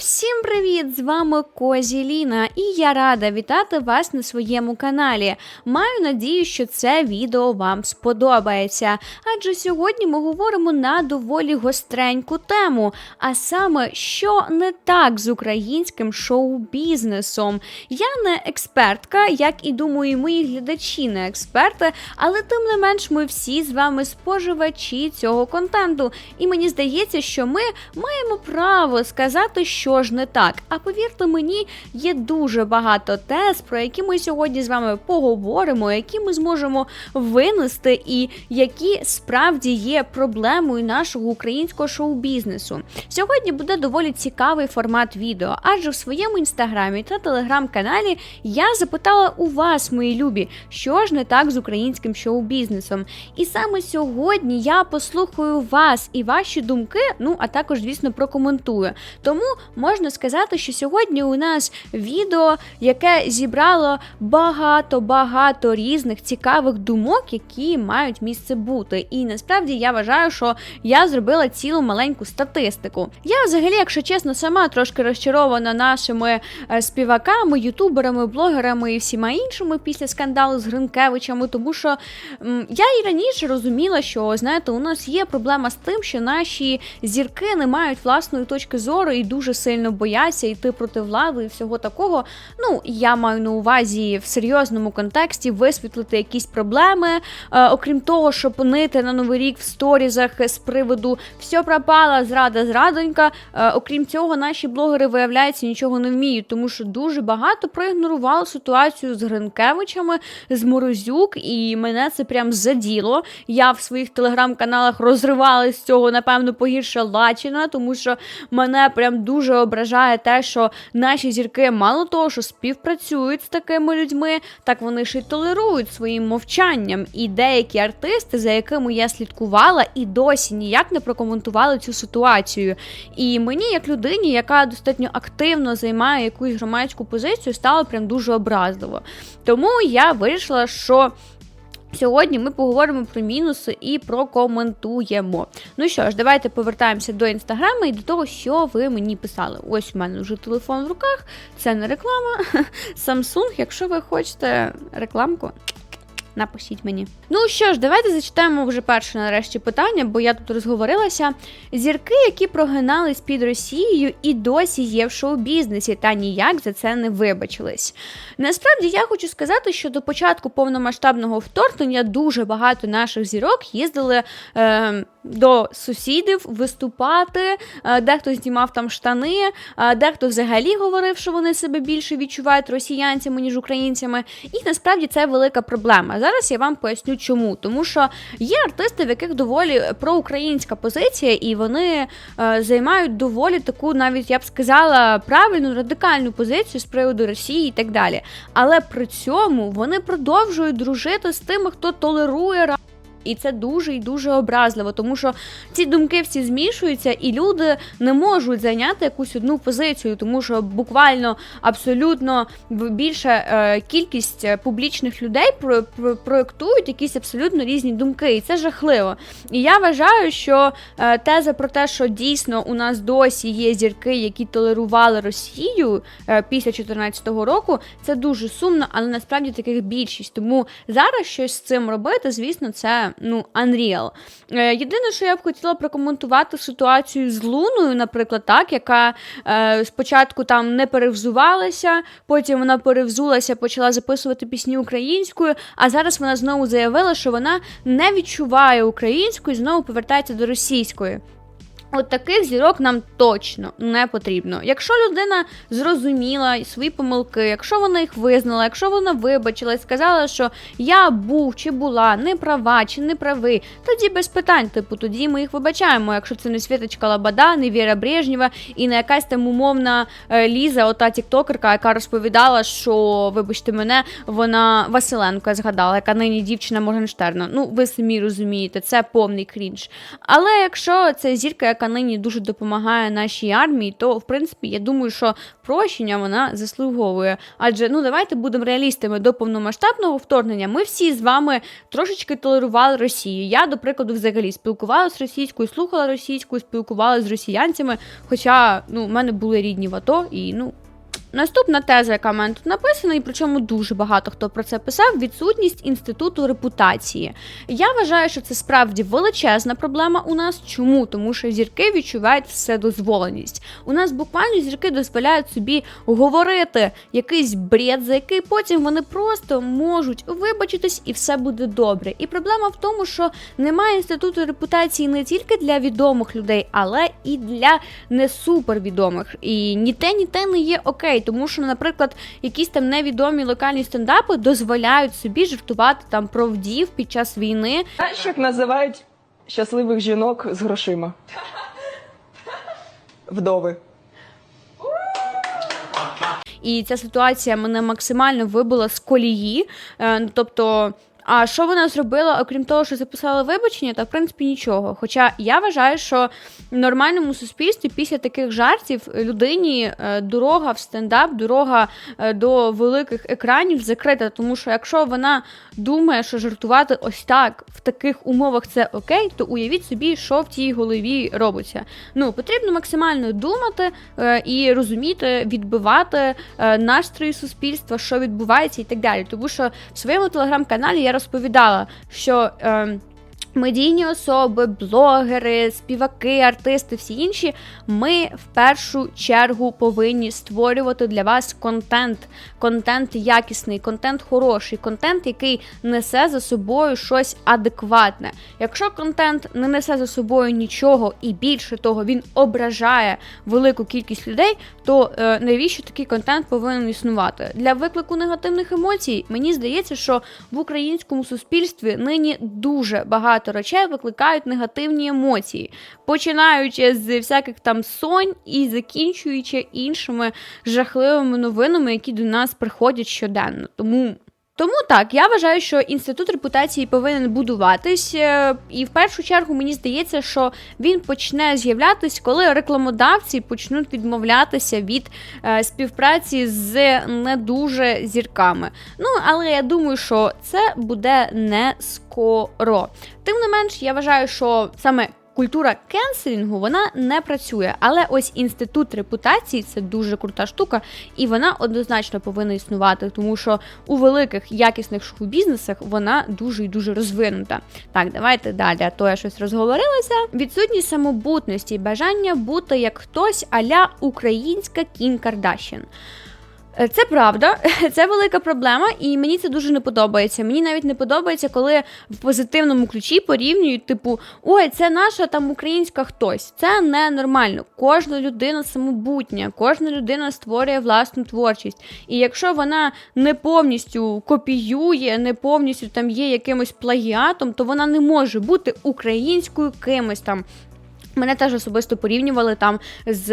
Всім привіт! З вами Козі Ліна, і я рада вітати вас на своєму каналі. Маю надію, що це відео вам сподобається. Адже сьогодні ми говоримо на доволі гостреньку тему, а саме, що не так з українським шоу-бізнесом. Я не експертка, як і думаю, мої глядачі не експерти, але тим не менш ми всі з вами споживачі цього контенту. І мені здається, що ми маємо право сказати, що ж не так. А повірте мені, є дуже багато тез, про які ми сьогодні з вами поговоримо, які ми зможемо винести, і які справді є проблемою нашого українського шоу-бізнесу. Сьогодні буде доволі цікавий формат відео, адже в своєму інстаграмі та телеграм-каналі я запитала у вас, мої любі, що ж не так з українським шоу-бізнесом. І саме сьогодні я послухаю вас і ваші думки, ну а також, звісно, прокоментую. Тому можна сказати, що сьогодні у нас відео, яке зібрало багато-багато різних цікавих думок, які мають місце бути. І насправді я вважаю, що я зробила цілу маленьку статистику. Я, взагалі, якщо чесно, сама трошки розчарована нашими е, співаками, ютуберами, блогерами і всіма іншими після скандалу з Гринкевичами, тому що я і раніше розуміла, що знаєте, у нас є проблема з тим, що наші зірки не мають власної точки зору і дуже сильно бояться йти проти влади і всього такого. Ну, я маю на увазі в серйозному контексті висвітлити якісь проблеми, е, окрім того, щоб нити на новий рік в сторізах з приводу все пропала, зрада, зрадонька. Е, окрім цього, наші блогери виявляється нічого не вміють, тому що дуже багато проігнорували ситуацію з Гринкевичами, з Морозюк, і мене це прям заділо. Я в своїх телеграм-каналах розривала з цього, напевно, погірше лачина, тому що мене прям дуже ображає те, що наші зірки мало того, що співпрацюють з такими людьми, так вони ж і толерують своїм мовчанням. І деякі артисти, за якими я слідкувала, і досі ніяк не прокоментували цю ситуацію. І мені, як людині, яка достатньо активно займає якусь громадську позицію, стало прям дуже образливо. Тому я вирішила, що. Сьогодні ми поговоримо про мінуси і прокоментуємо. Ну що ж, давайте повертаємося до інстаграму і до того, що ви мені писали. Ось у мене вже телефон в руках, це не реклама. Samsung, якщо ви хочете рекламку. Напишіть мені. Ну що ж, давайте зачитаємо вже перше нарешті питання, бо я тут розговорилася. Зірки, які прогинались під Росією і досі є в шоу-бізнесі, та ніяк за це не вибачились. Насправді я хочу сказати, що до початку повномасштабного вторгнення дуже багато наших зірок їздили. Е, до сусідів виступати, е, дехто знімав там штани, е, дехто взагалі говорив, що вони себе більше відчувають росіянцями, ніж українцями. І насправді це велика проблема. Зараз я вам поясню, чому. Тому що є артисти, в яких доволі проукраїнська позиція, і вони е, займають доволі таку, навіть я б сказала, правильну радикальну позицію з приводу Росії і так далі. Але при цьому вони продовжують дружити з тими, хто толерує і це дуже і дуже образливо, тому що ці думки всі змішуються, і люди не можуть зайняти якусь одну позицію, тому що буквально абсолютно більша е, кількість публічних людей про, про, проєктують якісь абсолютно різні думки, і це жахливо. І я вважаю, що е, теза про те, що дійсно у нас досі є зірки, які толерували Росію е, після 2014 року, це дуже сумно, але насправді таких більшість. Тому зараз щось з цим робити, звісно, це ну unreal. Е, Єдине, що я б хотіла прокоментувати ситуацію з Луною, наприклад, так, яка е, спочатку там не перевзувалася, потім вона перевзулася, почала записувати пісні українською, а зараз вона знову заявила, що вона не відчуває українську і знову повертається до російської. От таких зірок нам точно не потрібно. Якщо людина зрозуміла свої помилки, якщо вона їх визнала, якщо вона вибачила і сказала, що я був чи була не права чи не правий, тоді без питань, типу, тоді ми їх вибачаємо. Якщо це не Світочка Лабада, не Віра Брежнєва і не якась там умовна е, Ліза, ота тіктокерка, яка розповідала, що, вибачте мене, вона Василенко згадала, яка нині дівчина Моргенштерна. Ну, ви самі розумієте, це повний крінж. Але якщо це зірка, яка нині дуже допомагає нашій армії, то в принципі я думаю, що прощення вона заслуговує. Адже ну давайте будемо реалістами до повномасштабного вторгнення. Ми всі з вами трошечки толерували Росію. Я, до прикладу, взагалі спілкувалася російською, слухала російською, спілкувалася з росіянцями. Хоча ну, в мене були рідні в АТО, і ну. Наступна теза, яка в мене тут написана, і причому дуже багато хто про це писав: відсутність інституту репутації. Я вважаю, що це справді величезна проблема у нас. Чому? Тому що зірки відчувають вседозволеність. У нас буквально зірки дозволяють собі говорити якийсь бред, за який потім вони просто можуть вибачитись, і все буде добре. І проблема в тому, що немає інституту репутації не тільки для відомих людей, але і для не супервідомих. І ні те, ні те не є окей, тому що, наприклад, якісь там невідомі локальні стендапи дозволяють собі жартувати там про вдів під час війни. Знаєш, як називають щасливих жінок з грошима? Вдови. І ця ситуація мене максимально вибила з колії. Е, ну, тобто. А що вона зробила, окрім того, що записала вибачення, та в принципі нічого. Хоча я вважаю, що в нормальному суспільстві після таких жартів людині е, дорога в стендап, дорога е, до великих екранів закрита. Тому що якщо вона думає, що жартувати ось так в таких умовах це окей, то уявіть собі, що в тій голові робиться. Ну потрібно максимально думати е, і розуміти, відбивати настрої суспільства, що відбувається, і так далі. Тому що в своєму телеграм-каналі я розповідала, що. Е, Медійні особи, блогери, співаки, артисти, всі інші. Ми в першу чергу повинні створювати для вас контент. Контент якісний, контент хороший, контент, який несе за собою щось адекватне. Якщо контент не несе за собою нічого і більше того, він ображає велику кількість людей, то е, навіщо такий контент повинен існувати? Для виклику негативних емоцій мені здається, що в українському суспільстві нині дуже багато речей викликають негативні емоції, починаючи з всяких там сонь і закінчуючи іншими жахливими новинами, які до нас приходять щоденно. Тому. Тому так, я вважаю, що інститут репутації повинен будуватись, е, і в першу чергу мені здається, що він почне з'являтись, коли рекламодавці почнуть відмовлятися від е, співпраці з не дуже зірками. Ну але я думаю, що це буде не скоро. Тим не менш, я вважаю, що саме культура кенселінгу вона не працює, але ось інститут репутації це дуже крута штука, і вона однозначно повинна існувати, тому що у великих якісних шоу-бізнесах вона дуже і дуже розвинута. Так, давайте далі. То я щось розговорилася. Відсутність самобутності, бажання бути як хтось аля українська Кім Кардашін. Е, Це правда, це велика проблема, і мені це дуже не подобається. Мені навіть не подобається, коли в позитивному ключі порівнюють, типу, ой, це наша там українська хтось. Це не нормально. Кожна людина самобутня, кожна людина створює власну творчість. І якщо вона не повністю копіює, не повністю там є якимось плагіатом, то вона не може бути українською кимось там. Мене теж особисто порівнювали там з.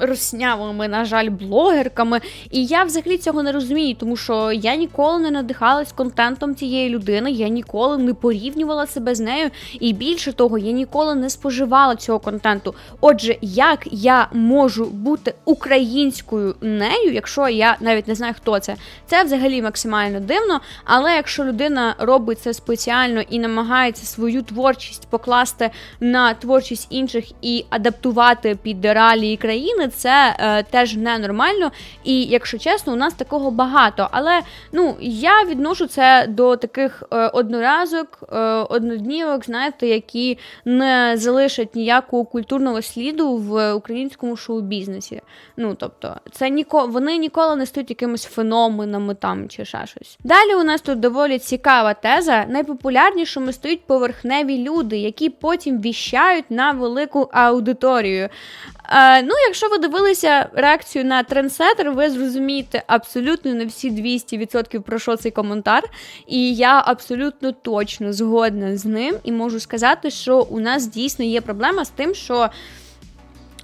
М, Роснявими, на жаль, блогерками, і я взагалі цього не розумію, тому що я ніколи не надихалась контентом цієї людини, я ніколи не порівнювала себе з нею, і більше того, я ніколи не споживала цього контенту. Отже, як я можу бути українською нею, якщо я навіть не знаю, хто це, це взагалі максимально дивно. Але якщо людина робить це спеціально і намагається свою творчість покласти на творчість інших і адаптувати під реалії країни, це е, теж ненормально. І якщо чесно, у нас такого багато. Але ну я відношу це до таких е, одноразок, е, одноднівок, знаєте, які не залишать ніякого культурного сліду в українському шоу-бізнесі. Ну тобто, це ніко вони ніколи не стають якимись феноменами там чи ще щось. Далі у нас тут доволі цікава теза. Найпопулярнішими стають поверхневі люди, які потім віщають на велику аудиторію. Е, ну, якщо ви дивилися реакцію на трендсеттер, ви зрозумієте абсолютно не всі 200% про що цей коментар. І я абсолютно точно згодна з ним і можу сказати, що у нас дійсно є проблема з тим, що.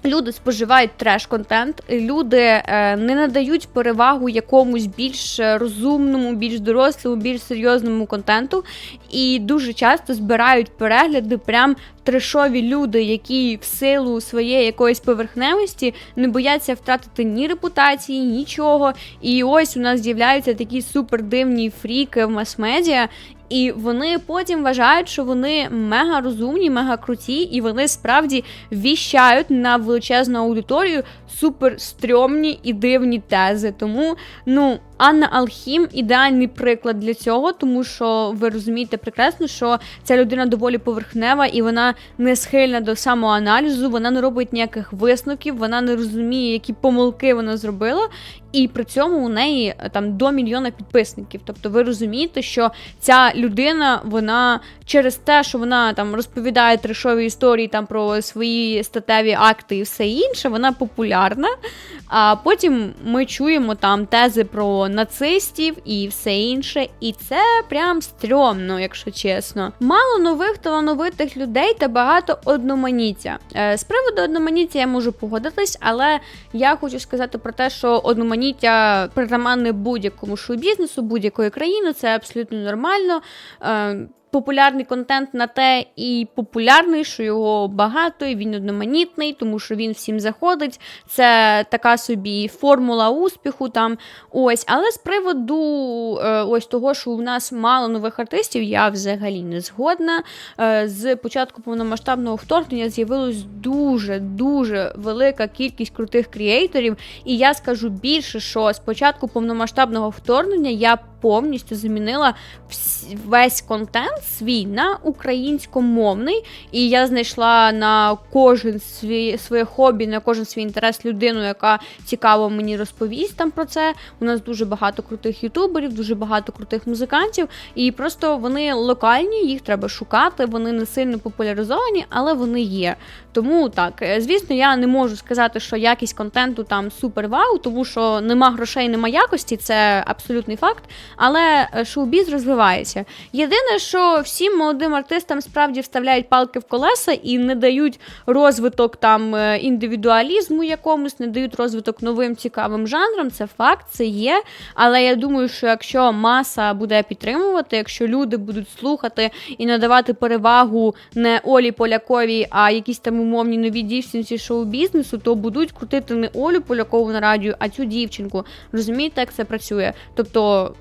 Люди споживають треш-контент, люди е, не надають перевагу якомусь більш розумному, більш дорослому, більш серйозному контенту, і дуже часто збирають перегляди прям трешові люди, які в силу своєї якоїсь поверхневості не бояться втратити ні репутації, нічого. І ось у нас з'являються такі супер дивні фріки в мас-медіа. І вони потім вважають, що вони мега розумні, мега круті, і вони справді віщають на величезну аудиторію супер стрьомні і дивні тези. Тому, ну, Анна Алхім ідеальний приклад для цього, тому що ви розумієте прекрасно, що ця людина доволі поверхнева і вона не схильна до самоаналізу, вона не робить ніяких висновків, вона не розуміє, які помилки вона зробила, і при цьому у неї е, там до мільйона підписників. Тобто ви розумієте, що ця людина, вона через те, що вона там розповідає трешові історії там про свої статеві акти і все інше, вона популярна. А потім ми чуємо там тези про нацистів і все інше. І це прям стрьомно, якщо чесно. Мало нових талановитих людей та багато одноманіття. Е, З приводу одноманіття я можу погодитись, але я хочу сказати про те, що одноманіття притаманне будь-якому шоу-бізнесу, будь-якої країни, це абсолютно нормально. Популярний контент на те і популярний, що його багато, і він одноманітний, тому що він всім заходить. Це така собі формула успіху. там ось. Але з приводу е, ось того, що у нас мало нових артистів, я взагалі не згодна. Е, з початку повномасштабного вторгнення з'явилась дуже дуже велика кількість крутих кріейторів. І я скажу більше, що з початку повномасштабного вторгнення я повністю замінила весь контент свій на українськомовний, і я знайшла на кожен свій своє хобі, на кожен свій інтерес людину, яка цікаво мені розповість там про це. У нас дуже багато крутих ютуберів, дуже багато крутих музикантів, і просто вони локальні, їх треба шукати. Вони не сильно популяризовані, але вони є. Тому так, е, звісно, я не можу сказати, що якість контенту там супер вау, тому що нема грошей, нема якості, це абсолютний факт. Але е, шоу-біз розвивається. Єдине, що всім молодим артистам справді вставляють палки в колеса і не дають розвиток там е, індивідуалізму якомусь, не дають розвиток новим цікавим жанрам. Це факт, це є. Але я думаю, що якщо маса буде підтримувати, якщо люди будуть слухати і надавати перевагу не Олі Поляковій, а якісь там умовні нові дівчинці шоу-бізнесу, то будуть крутити не Олю Полякову на радіо, а цю дівчинку. Розумієте, як це працює? Тобто.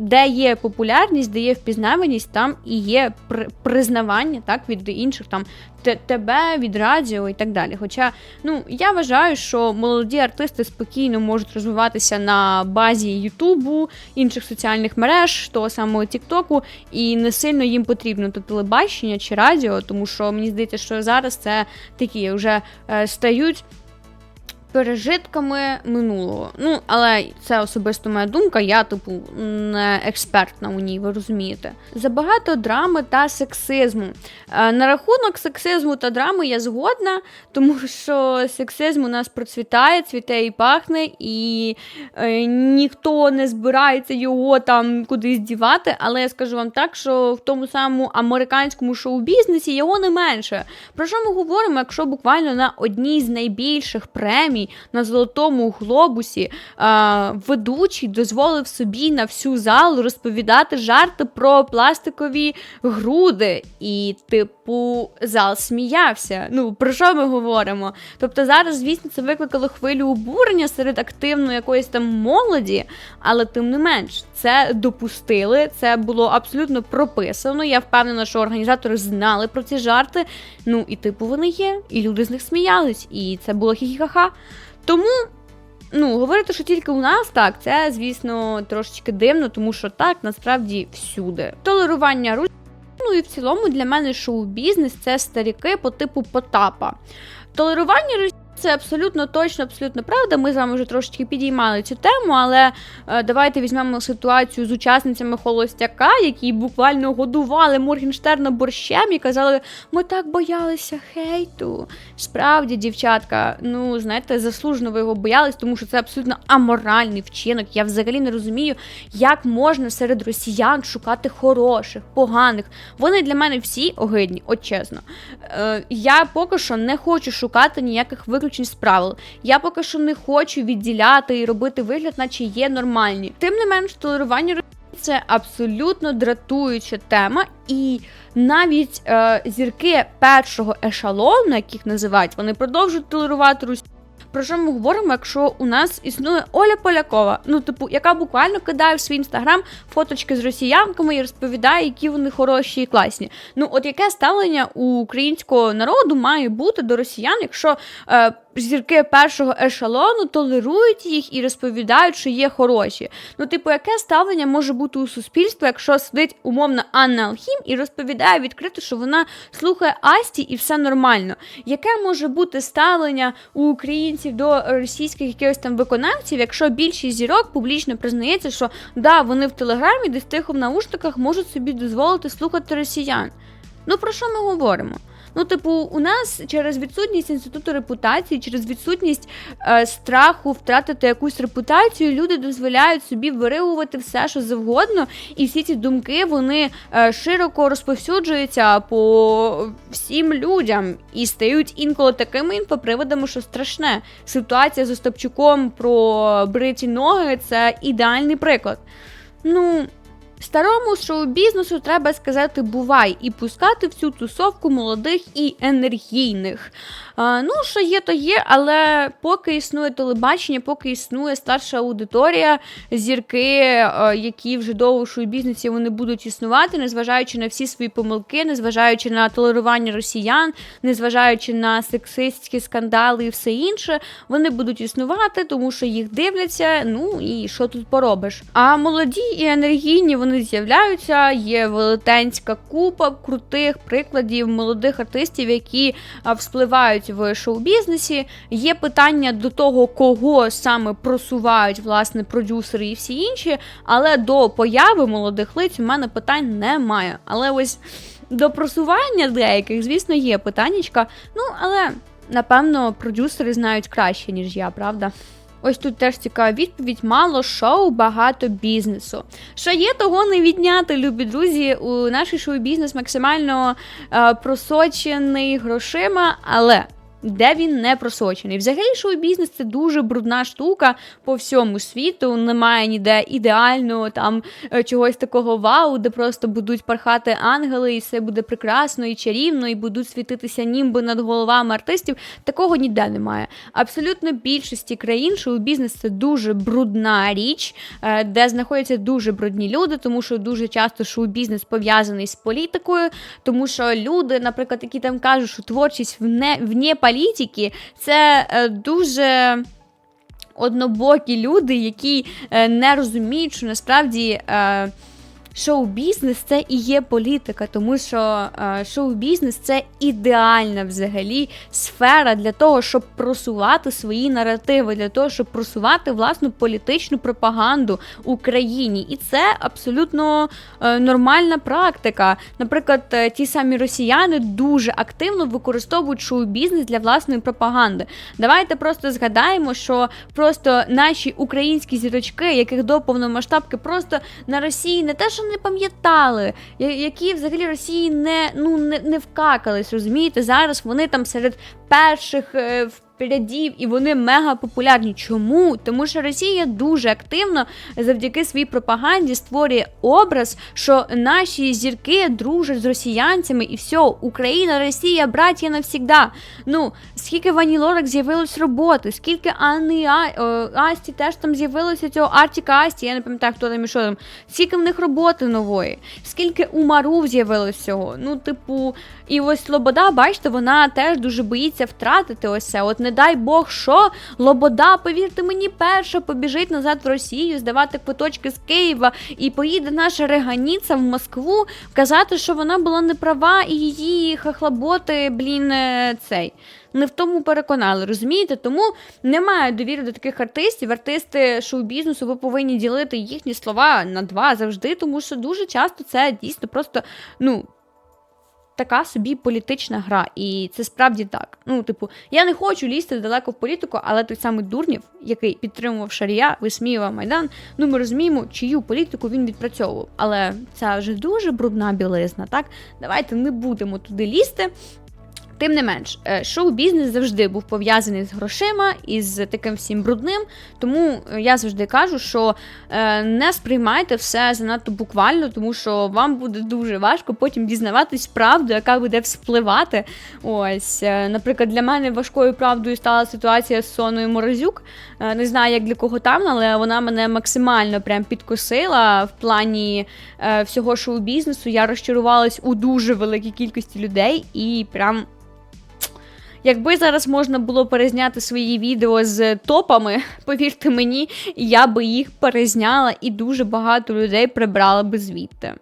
Де є популярність, де є впізнаваність, там і є при- признавання так від інших там те- тебе від радіо і так далі. Хоча ну я вважаю, що молоді артисти спокійно можуть розвиватися на базі Ютубу, інших соціальних мереж, того самого Тіктоку, і не сильно їм потрібно то телебачення чи радіо, тому що мені здається, що зараз це такі вже е, стають. Пережитками минулого. Ну, але це особисто моя думка, я, типу, не експертна у ній, ви розумієте. Забагато драми та сексизму. Е, На рахунок сексизму та драми я згодна, тому що сексизм у нас процвітає, цвіте і пахне, і е, ніхто не збирається його там кудись дівати. Але я скажу вам так, що в тому самому американському шоу-бізнесі його не менше. Про що ми говоримо, якщо буквально на одній з найбільших премій на золотому глобусі а, ведучий дозволив собі на всю залу розповідати жарти про пластикові груди, і, типу, зал сміявся. Ну, про що ми говоримо? Тобто зараз, звісно, це викликало хвилю обурення серед активної якоїсь там молоді, але тим не менш, це допустили, це було абсолютно прописано. Я впевнена, що організатори знали про ці жарти. Ну і типу вони є, і люди з них сміялись, і це було хі-хі-ха-ха. Тому. Ну, говорити, що тільки у нас так, це, звісно, трошечки дивно, тому що так насправді всюди. Толерування ру... Ну і в цілому для мене шоу-бізнес це старіки по типу Потапа. Толерування росіян це абсолютно точно, абсолютно правда. Ми з вами вже трошечки підіймали цю тему, але е, давайте візьмемо ситуацію з учасницями холостяка, які буквально годували Моргенштерна борщем і казали, ми так боялися хейту. Справді, дівчатка, ну знаєте, заслужено ви його боялись, тому що це абсолютно аморальний вчинок. Я взагалі не розумію, як можна серед росіян шукати хороших, поганих. Вони для мене всі огидні, от чесно. Е, я поки що не хочу шукати ніяких виключень з правил. Я поки що не хочу відділяти і робити вигляд, наче є нормальні. Тим не менш, толерування це абсолютно дратуюча тема, і навіть е, зірки першого ешалону, яких називають, вони продовжують толерувати Росію. Про що ми говоримо, якщо у нас існує Оля Полякова, ну типу, яка буквально кидає в свій інстаграм фоточки з росіянками і розповідає, які вони хороші і класні. Ну, от яке ставлення у українського народу має бути до росіян, якщо е, зірки першого ешелону толерують їх і розповідають, що є хороші. Ну, типу, яке ставлення може бути у суспільстві, якщо сидить умовно Анна Алхім і розповідає відкрито, що вона слухає Асті і все нормально. Яке може бути ставлення у українців до російських якихось там виконавців, якщо більшість зірок публічно признається, що да, вони в телеграмі десь тихо в наушниках можуть собі дозволити слухати росіян? Ну про що ми говоримо? Ну, типу, у нас через відсутність інституту репутації, через відсутність е, страху втратити якусь репутацію, люди дозволяють собі виригувати все, що завгодно, і всі ці думки вони е, широко розповсюджуються по всім людям і стають інколи такими інфоприводами, що страшне. Ситуація з Остапчуком про бриті ноги це ідеальний приклад. Ну. Старому шоу-бізнесу треба сказати бувай і пускати в цю тусовку молодих і енергійних. А, ну, що є, то є, але поки існує телебачення, поки існує старша аудиторія, зірки, які вже довго в шоу-бізнесі вони будуть існувати, незважаючи на всі свої помилки, незважаючи на толерування росіян, незважаючи на сексистські скандали і все інше, вони будуть існувати, тому що їх дивляться. Ну і що тут поробиш? А молоді і енергійні вони з'являються. Є велетенська купа крутих прикладів молодих артистів, які вспливають в шоу-бізнесі. Є питання до того, кого саме просувають власне продюсери і всі інші. Але до появи молодих лиць у мене питань немає. Але ось до просування деяких, звісно, є питаннячка. Ну, але напевно продюсери знають краще, ніж я, правда? Ось тут теж цікава відповідь: мало шоу, багато бізнесу. Що є, того не відняти, любі друзі. У нашій шоу-бізнес максимально е, просочений грошима, але. Де він не просочений. Взагалі, шоу-бізнес це дуже брудна штука по всьому світу. Немає ніде ідеального там е, чогось такого вау, де просто будуть пархати ангели, і все буде прекрасно і чарівно, і будуть світитися німби над головами артистів. Такого ніде немає. Абсолютно більшості країн шоу-бізнес це дуже брудна річ, е, де знаходяться дуже брудні люди, тому що дуже часто шоу-бізнес пов'язаний з політикою, тому що люди, наприклад, які там кажуть, що творчість вне вне політики, це е, дуже. Однобокі люди, які е, не розуміють, що насправді е, шоу-бізнес це і є політика, тому що е, шоу-бізнес це ідеальна взагалі сфера для того, щоб просувати свої наративи, для того, щоб просувати власну політичну пропаганду Україні. І це абсолютно е, нормальна практика. Наприклад, е, ті самі росіяни дуже активно використовують шоу-бізнес для власної пропаганди. Давайте просто згадаємо, що просто наші українські зірочки, яких до повномасштабки просто на Росії не те, що не пам'ятали, які взагалі Росії не ну не, не вкакались, розумієте? Зараз вони там серед перших е, рядів, і вони мега популярні. Чому? Тому що Росія дуже активно завдяки своїй пропаганді створює образ, що наші зірки дружать з росіянцями, і все, Україна, Росія, браття навсігда. Ну, скільки в Ані Лорак з'явилось роботи, скільки Анни А- е, Асті теж там з'явилося цього Артіка Асті, я не пам'ятаю, хто там і що там. Скільки в них роботи нової, скільки у Мару з'явилось всього. Ну, типу, і ось Лобода, бачите, вона теж дуже боїться втратити ось це. От не дай Бог, що Лобода, повірте мені, перша побіжить назад в Росію, здавати квиточки з Києва, і поїде наша реганіця в Москву казати, що вона була не права, і її хахлаботи, блін, е, цей. Не в тому переконали, розумієте? Тому немає довіри до таких артистів. Артисти шоу-бізнесу, ви повинні ділити їхні слова на два завжди, тому що дуже часто це дійсно просто, ну така собі політична гра, і це справді так. Ну, типу, я не хочу лізти далеко в політику, але той самий Дурнів, який підтримував Шарія, висміював Майдан. Ну, ми розуміємо, чию політику він відпрацьовував. Але це вже дуже брудна білизна. Так, давайте не будемо туди лізти. Тим не менш, е, шоу-бізнес завжди був пов'язаний з грошима і з таким всім брудним. Тому е, я завжди кажу, що е, не сприймайте все занадто буквально, тому що вам буде дуже важко потім дізнаватись правду, яка буде вспливати. Ось, наприклад, для мене важкою правдою стала ситуація з Соною Морозюк. Не знаю, як для кого там, але вона мене максимально прям підкосила в плані всього шоу-бізнесу. Я розчарувалась у дуже великій кількості людей і прям. Якби зараз можна було перезняти свої відео з топами, повірте мені, я би їх перезняла і дуже багато людей прибрала би звідти.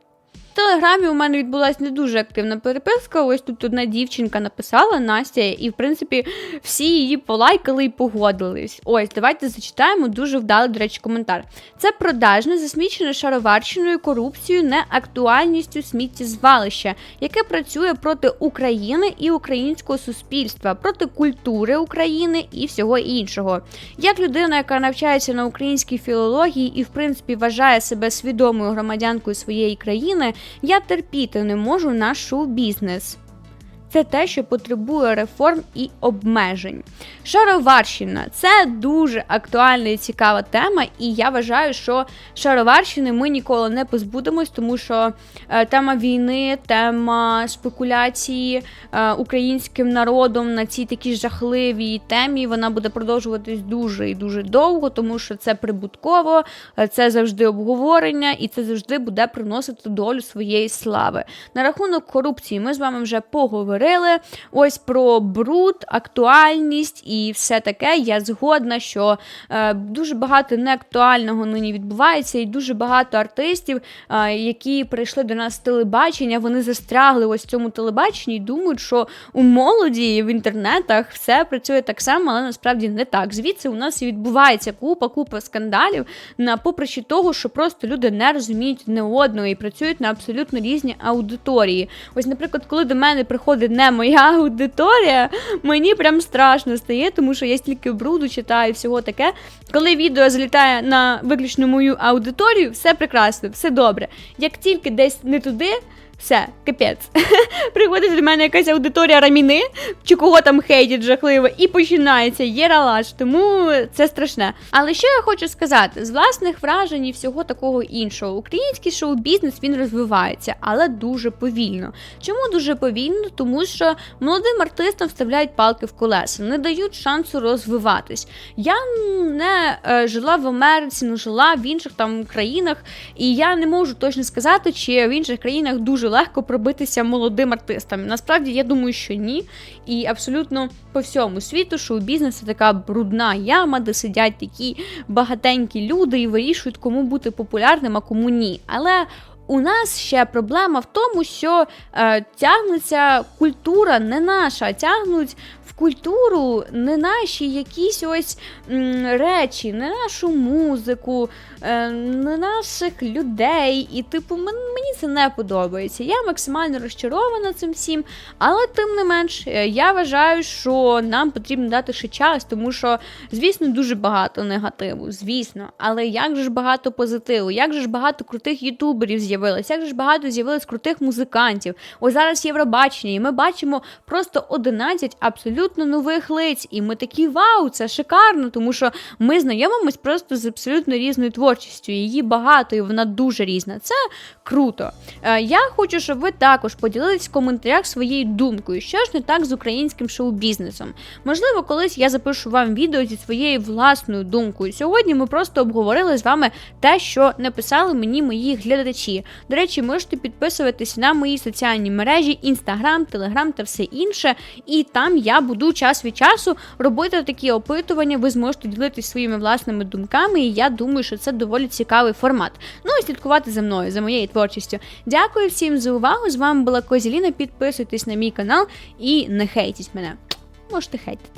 Телеграмі у мене відбулася не дуже активна переписка. Ось тут одна дівчинка написала Настя, і в принципі всі її полайкали і погодились. Ось, давайте зачитаємо дуже вдалий, до речі, коментар. Це продажне, засмічене шароварщиною, корупцією, неактуальністю сміттєзвалища, яке працює проти України і українського суспільства, проти культури України і всього іншого. Як людина, яка навчається на українській філології і, в принципі, вважає себе свідомою громадянкою своєї країни, я терпіти не можу наш шоу-бізнес. Це те, що потребує реформ і обмежень. Шароварщина це дуже актуальна і цікава тема, і я вважаю, що шароварщини ми ніколи не позбудемось, тому що е, тема війни, тема спекуляції е, українським народом на цій такій жахливій темі вона буде продовжуватись дуже і дуже довго, тому що це прибутково, е, це завжди обговорення, і це завжди буде приносити долю своєї слави. На рахунок корупції ми з вами вже поговорили. Ось про бруд, актуальність і все таке. Я згодна, що е, дуже багато неактуального нині відбувається, і дуже багато артистів, е, які прийшли до нас з телебачення, вони застрягли ось в цьому телебаченні і думають, що у молоді в інтернетах все працює так само, але насправді не так. Звідси у нас і відбувається купа, купа скандалів на попричі того, що просто люди не розуміють не одного і працюють на абсолютно різні аудиторії. Ось, наприклад, коли до мене приходить не моя аудиторія, мені прям страшно стає, тому що я стільки бруду читаю всього таке. Коли відео залітає на виключно мою аудиторію, все прекрасно, все добре. Як тільки десь не туди. Все, капець. Приходить до мене якась аудиторія раміни, чи кого там хейтять жахливо, і починається єралаш, тому це страшне. Але що я хочу сказати, з власних вражень і всього такого іншого, український шоу-бізнес він розвивається, але дуже повільно. Чому дуже повільно? Тому що молодим артистам вставляють палки в колеса, не дають шансу розвиватись. Я не е, жила в Америці, не жила в інших там країнах, і я не можу точно сказати, чи в інших країнах дуже легко пробитися молодим артистам. Насправді я думаю, що ні. І абсолютно по всьому світу шоу-бізнес це така брудна яма, де сидять такі багатенькі люди і вирішують, кому бути популярним, а кому ні. Але у нас ще проблема в тому, що е, тягнеться культура не наша, тягнуть в культуру не наші якісь ось м, речі, не нашу музику, е, не наших людей. І, типу, мені це не подобається. Я максимально розчарована цим всім, але тим не менш, е, я вважаю, що нам потрібно дати ще час, тому що, звісно, дуже багато негативу, звісно, але як же ж багато позитиву, як же ж багато крутих ютуберів з'явилось, як же ж багато з'явилось крутих музикантів. Ось зараз Євробачення, і ми бачимо просто 11 абсолютно нових лиць. І ми такі вау, це шикарно, тому що ми знайомимось просто з абсолютно різною творчістю. Її багато, і вона дуже різна. Це круто. Е, Я хочу, щоб ви також поділились в коментарях своєю думкою, що ж не так з українським шоу-бізнесом. Можливо, колись я запишу вам відео зі своєю власною думкою. Сьогодні ми просто обговорили з вами те, що написали мені мої глядачі. До речі, можете підписуватись на мої соціальні мережі, інстаграм, телеграм та все інше. І там я буду час від часу робити такі опитування. Ви зможете ділитися своїми власними думками. І я думаю, що це доволі цікавий формат. Ну і слідкувати за мною, за моєю творчістю. Дякую всім за увагу. З вами була Козіліна. Підписуйтесь на мій канал і не хейтіть мене. Можете хейтити.